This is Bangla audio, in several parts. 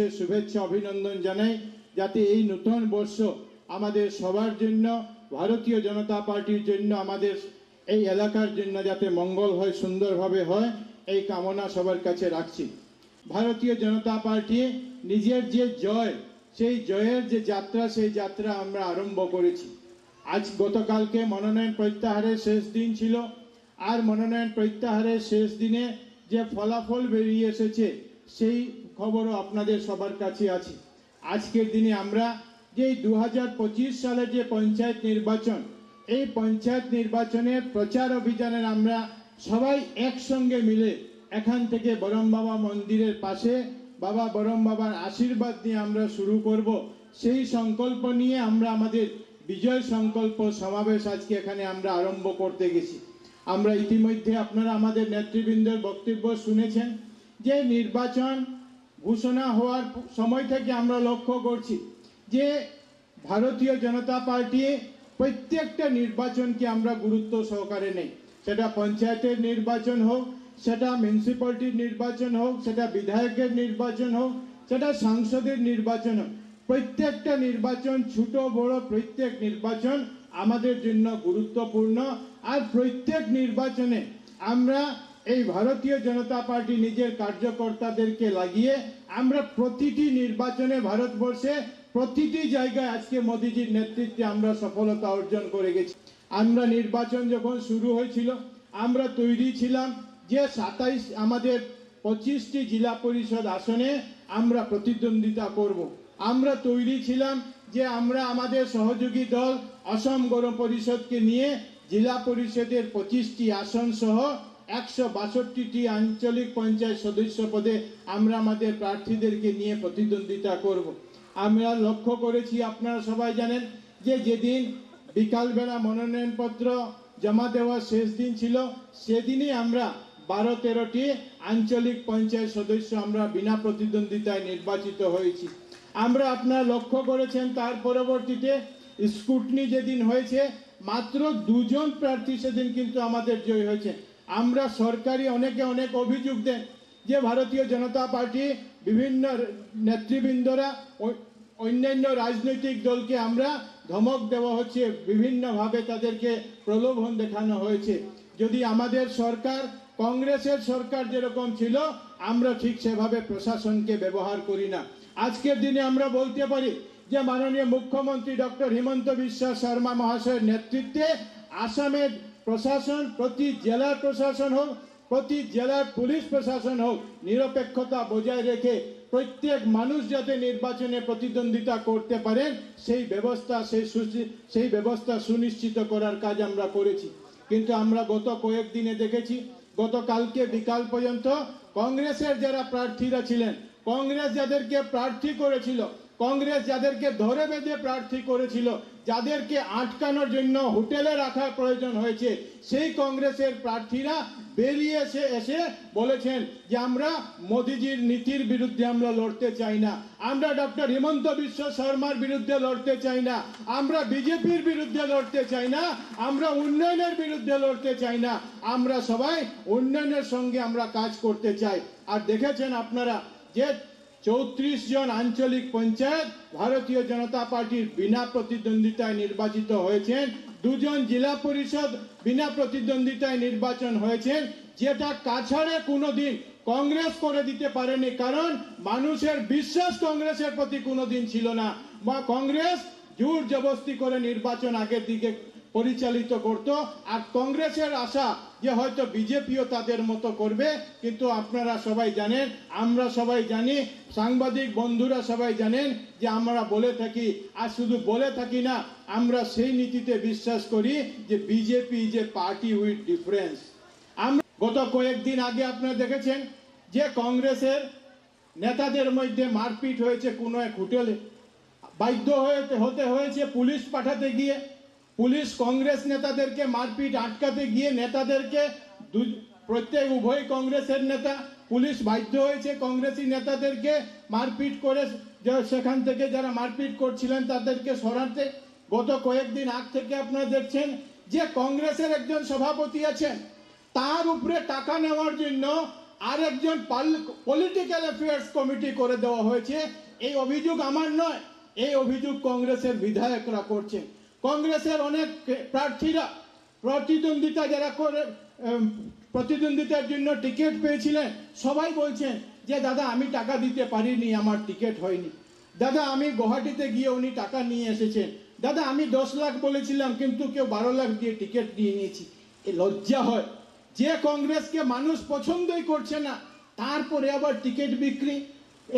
নববর্ষের শুভেচ্ছা অভিনন্দন জানাই। যাতে এই নতুন বর্ষ আমাদের সবার জন্য, ভারতীয় জনতা পার্টির জন্য, আমাদের এই এলাকার জন্য যাতে মঙ্গল হয়, সুন্দরভাবে হয়, এই কামনা সবার কাছে রাখছি। ভারতীয় জনতা পার্টি নিজের যে জয়, সেই জয়ের যে যাত্রা, সেই যাত্রা আমরা আরম্ভ করেছি। আজ গতকালকে মনোনয়ন প্রত্যাহারের শেষ দিন ছিল। আর মনোনয়ন প্রত্যাহারের শেষ দিনে যে ফলাফল বেরিয়ে এসেছে, সেই খবরও আপনাদের সবার কাছে আছে। আজকের দিনে আমরা যে দু হাজার সালে যে পঞ্চায়েত নির্বাচন, এই পঞ্চায়েত নির্বাচনের প্রচার অভিযানের আমরা সবাই একসঙ্গে মিলে এখান থেকে বরম বাবা মন্দিরের পাশে বাবা বরম বাবার আশীর্বাদ নিয়ে আমরা শুরু করব। সেই সংকল্প নিয়ে আমরা আমাদের বিজয় সংকল্প সমাবেশ আজকে এখানে আমরা আরম্ভ করতে গেছি। আমরা ইতিমধ্যে আপনারা আমাদের নেতৃবৃন্দের বক্তব্য শুনেছেন যে নির্বাচন ঘোষণা হওয়ার সময় থেকে আমরা লক্ষ্য করছি যে ভারতীয় জনতা পার্টি প্রত্যেকটা নির্বাচনকে আমরা গুরুত্ব সহকারে নেই। সেটা পঞ্চায়েতের নির্বাচন হোক, সেটা মিউনিসিপ্যালিটির নির্বাচন হোক, সেটা বিধায়কের নির্বাচন হোক, সেটা সাংসদের নির্বাচন হোক, প্রত্যেকটা নির্বাচন ছোট, বড়, প্রত্যেক নির্বাচন আমাদের জন্য গুরুত্বপূর্ণ। আর প্রত্যেক নির্বাচনে আমরা এই ভারতীয় জনতা পার্টি নিজের কার্যকর্তাদেরকে লাগিয়ে আমরা প্রতিটি নির্বাচনে ভারতবর্ষে প্রতিটি জায়গায় আজকে মোদিজির নেতৃত্বে আমরা সফলতা অর্জন করে গেছি আমরা নির্বাচন যখন শুরু হয়েছিল, আমরা তৈরি ছিলাম যে সাতাইশ, আমাদের পঁচিশটি জেলা পরিষদ আসনে আমরা প্রতিদ্বন্দ্বিতা করব। আমরা তৈরি ছিলাম যে আমরা আমাদের সহযোগী দল অসম গণ পরিষদকে নিয়ে জেলা পরিষদের পঁচিশটি আসন সহ একশো বাষট্টিটি আঞ্চলিক পঞ্চায়েত সদস্য পদে আমরা আমাদের প্রার্থীদেরকে নিয়ে প্রতিদ্বন্দ্বিতা করব। আমরা লক্ষ্য করেছি, আপনারা সবাই জানেন যে যেদিন বিকালবেলা মনোনয়নপত্র জমা দেওয়ার শেষ দিন ছিল, সেদিনই আমরা বারো তেরোটি আঞ্চলিক পঞ্চায়েত সদস্য আমরা বিনা প্রতিদ্বন্দ্বিতায় নির্বাচিত হয়েছি আমরা আপনারা লক্ষ্য করেছেন, তার পরবর্তীতে স্কুটনি যেদিন হয়েছে, মাত্র দুজন প্রার্থী সেদিন কিন্তু আমাদের জয় হয়েছে আমরা সরকারি অনেকে অনেক অভিযোগ দেন যে ভারতীয় জনতা পার্টি বিভিন্ন নেতৃবৃন্দরা অন্যান্য রাজনৈতিক দলকে আমরা ধমক দেওয়া হচ্ছে, বিভিন্নভাবে তাদেরকে প্রলোভন দেখানো হয়েছে। যদি আমাদের সরকার, কংগ্রেসের সরকার যেরকম ছিল, আমরা ঠিক সেভাবে প্রশাসনকে ব্যবহার করি না। আজকের দিনে আমরা বলতে পারি যে মাননীয় মুখ্যমন্ত্রী ডক্টর হিমন্ত বিশ্ব শর্মা মহাশয়ের নেতৃত্বে আসামের প্রশাসন, প্রতি জেলার প্রশাসন হোক, প্রতি জেলার পুলিশ প্রশাসন হোক, নিরপেক্ষতা বজায় রেখে প্রত্যেক মানুষ যাতে নির্বাচনে প্রতিদ্বন্দ্বিতা করতে পারেন, সেই ব্যবস্থা, সেই সেই ব্যবস্থা সুনিশ্চিত করার কাজ আমরা করেছি। কিন্তু আমরা গত কয়েকদিনে দেখেছি, গতকালকে বিকাল পর্যন্ত কংগ্রেসের যারা প্রার্থীরা ছিলেন, কংগ্রেস যাদেরকে প্রার্থী করেছিল, কংগ্রেস যাদেরকে ধরে বেঁধে প্রার্থী করেছিল যাদেরকে আটকানোর জন্য হোটেলে রাখার প্রয়োজন হয়েছে, সেই কংগ্রেসের প্রার্থীরা বেরিয়ে এসে এসে বলেছেন যে আমরা মোদিজির নীতির বিরুদ্ধে আমরা লড়তে চাই না। আমরা ডক্টর হিমন্ত বিশ্ব শর্মার বিরুদ্ধে লড়তে চাই না। আমরা বিজেপির বিরুদ্ধে লড়তে চাই না। আমরা উন্নয়নের বিরুদ্ধে লড়তে চাই না। আমরা সবাই উন্নয়নের সঙ্গে আমরা কাজ করতে চাই। আর দেখেছেন আপনারা যে চৌত্রিশ জন আঞ্চলিক পঞ্চায়েত ভারতীয় জনতা পার্টির বিনা প্রতিদ্বন্দ্বিতায় নির্বাচিত হয়েছেন। দুজন জেলা পরিষদ বিনা প্রতিদ্বন্দ্বিতায় নির্বাচন হয়েছেন। যেটা কাছাড়ে কোনোদিন কংগ্রেস করে দিতে পারেনি, কারণ মানুষের বিশ্বাস কংগ্রেসের প্রতি কোনোদিন ছিল না। বা কংগ্রেস জোর জবস্তি করে নির্বাচন আগের দিকে পরিচালিত করত। আর কংগ্রেসের আশা যে হয়তো বিজেপিও তাদের মতো করবে, কিন্তু আপনারা সবাই জানেন, আমরা সবাই জানি, সাংবাদিক বন্ধুরা সবাই জানেন যে আমরা বলে থাকি, আর শুধু বলে থাকি না, আমরা সেই নীতিতে বিশ্বাস করি যে বিজেপি যে পার্টি উইথ ডিফারেন্স আমরা গত কয়েকদিন আগে আপনারা দেখেছেন যে কংগ্রেসের নেতাদের মধ্যে মারপিট হয়েছে কোনো এক হোটেলে। বাধ্য হয়ে হতে হয়েছে পুলিশ পাঠাতে গিয়ে। পুলিশ কংগ্রেস নেতাদেরকে মারপিট আটকাতে গিয়ে নেতাদেরকে প্রত্যেক উভয় কংগ্রেসের নেতা পুলিশ বাধ্য হয়েছে কংগ্রেসি নেতাদেরকে মারপিট করে সেখান থেকে যারা মারপিট করছিলেন তাদেরকে সরাতে। গত কয়েকদিন আগ থেকে আপনারা দেখছেন যে কংগ্রেসের একজন সভাপতি আছেন, তার উপরে টাকা নেওয়ার জন্য আরেকজন পলিটিক্যাল অ্যাফেয়ার্স কমিটি করে দেওয়া হয়েছে। এই অভিযোগ আমার নয়, এই অভিযোগ কংগ্রেসের বিধায়করা করছেন। কংগ্রেসের অনেক প্রার্থীরা প্রতিদ্বন্দ্বিতা যারা করে প্রতিদ্বন্দ্বিতার জন্য টিকিট পেয়েছিলেন, সবাই বলছেন যে, দাদা, আমি টাকা দিতে পারিনি, আমার টিকিট হয়নি। দাদা, আমি গুয়াহাটিতে গিয়ে উনি টাকা নিয়ে এসেছেন। দাদা, আমি দশ লাখ বলেছিলাম, কিন্তু কেউ বারো লাখ দিয়ে টিকিট দিয়ে নিয়েছি। এ লজ্জা হয়। যে কংগ্রেসকে মানুষ পছন্দই করছে না, তারপরে আবার টিকিট বিক্রি।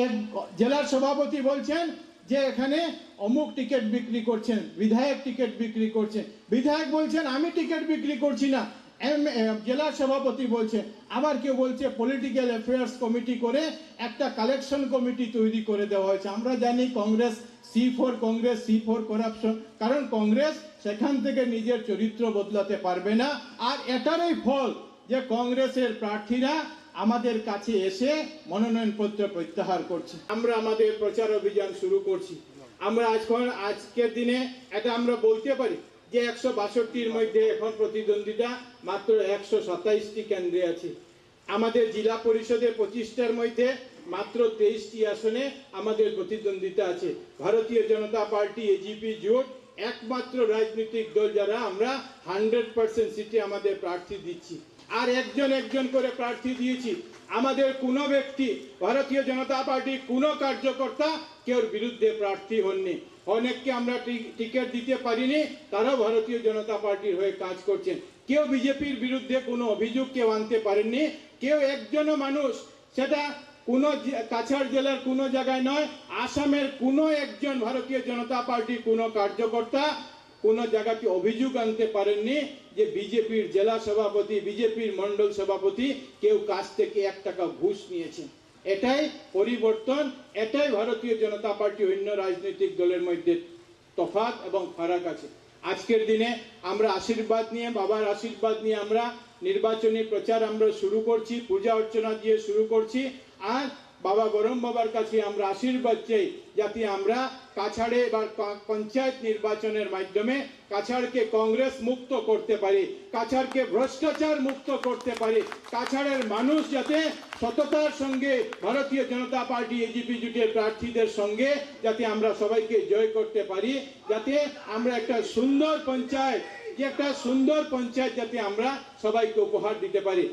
এক জেলার সভাপতি বলছেন যে এখানে অমুক টিকিট বিক্রি করছেন, বিধায়ক টিকিট বিক্রি করছেন। বিধায়ক বলছেন, আমি টিকিট বিক্রি করছি না। জেলা সভাপতি বলছে আবার কেউ বলছে পলিটিক্যাল অ্যাফেয়ার্স কমিটি করে একটা কালেকশন কমিটি তৈরি করে দেওয়া হয়েছে। আমরা জানি Congress C four Congress C four corruption কারণ কংগ্রেস সেখান থেকে নিজের চরিত্র বদলাতে পারবে না। আর এটারই ফল যে কংগ্রেসের প্রার্থীরা আমাদের কাছে এসে মনোনয়নপত্র প্রত্যাহার করছে। আমরা আমাদের প্রচার অভিযান শুরু করছি। আমরা আজখন আজকের দিনে এটা আমরা বলতে পারি যে একশো বাষট্টির মধ্যে এখন প্রতিদ্বন্দ্বিতা মাত্র একশো সাতাইশটি কেন্দ্রে আছে। আমাদের জেলা পরিষদের পঁচিশটার মধ্যে মাত্র তেইশটি আসনে আমাদের প্রতিদ্বন্দ্বিতা আছে। ভারতীয় জনতা পার্টি এজিপি জোট একমাত্র রাজনৈতিক দল যারা, আমরা হান্ড্রেড পার্সেন্ট সিটে আমাদের প্রার্থী দিচ্ছি। আর একজন একজন করে প্রার্থী দিয়েছি। আমাদের কোনো ব্যক্তি, ভারতীয় জনতা পার্টির কোনো কার্যকর্তা কেউর বিরুদ্ধে প্রার্থী হননি। অনেককে আমরা টিকিট দিতে পারিনি, তারাও ভারতীয় জনতা পার্টির হয়ে কাজ করছেন। কেউ বিজেপির বিরুদ্ধে কোনো অভিযোগ কেউ আনতে পারেননি। কেউ একজনও মানুষ, সেটা কোনো কাছাড় জেলার কোনো জায়গায় নয়, আসামের কোনো একজন ভারতীয় জনতা পার্টির কোনো কার্যকর্তা কোনো জায়গাতে অভিযোগ আনতে পারেননি যে বিজেপির জেলা সভাপতি, বিজেপির মন্ডল সভাপতি কেউ কাছ থেকে এক টাকা ঘুষ নিয়েছে এটাই পরিবর্তন, এটাই ভারতীয় জনতা পার্টি অন্য রাজনৈতিক দলের মধ্যে তফাৎ এবং ফারাক আছে। আজকের দিনে আমরা আশীর্বাদ নিয়ে, বাবার আশীর্বাদ নিয়ে আমরা নির্বাচনী প্রচার আমরা শুরু করছি, পূজা অর্চনা দিয়ে শুরু করছি। আর বাবা গরম বাবার কাছে আমরা আশীর্বাদ চাই যাতে আমরা কাছাড়ে বা পঞ্চায়েত নির্বাচনের মাধ্যমে কাছাড়কে কংগ্রেস মুক্ত করতে পারি, কাছাড়কে ভ্রষ্টাচার মুক্ত করতে পারি, কাছাড়ের মানুষ যাতে সততার সঙ্গে ভারতীয় জনতা পার্টি এজিপি জুটের প্রার্থীদের সঙ্গে যাতে আমরা সবাইকে জয় করতে পারি, যাতে আমরা একটা সুন্দর পঞ্চায়েত, যে একটা সুন্দর পঞ্চায়েত যাতে আমরা সবাইকে উপহার দিতে পারি।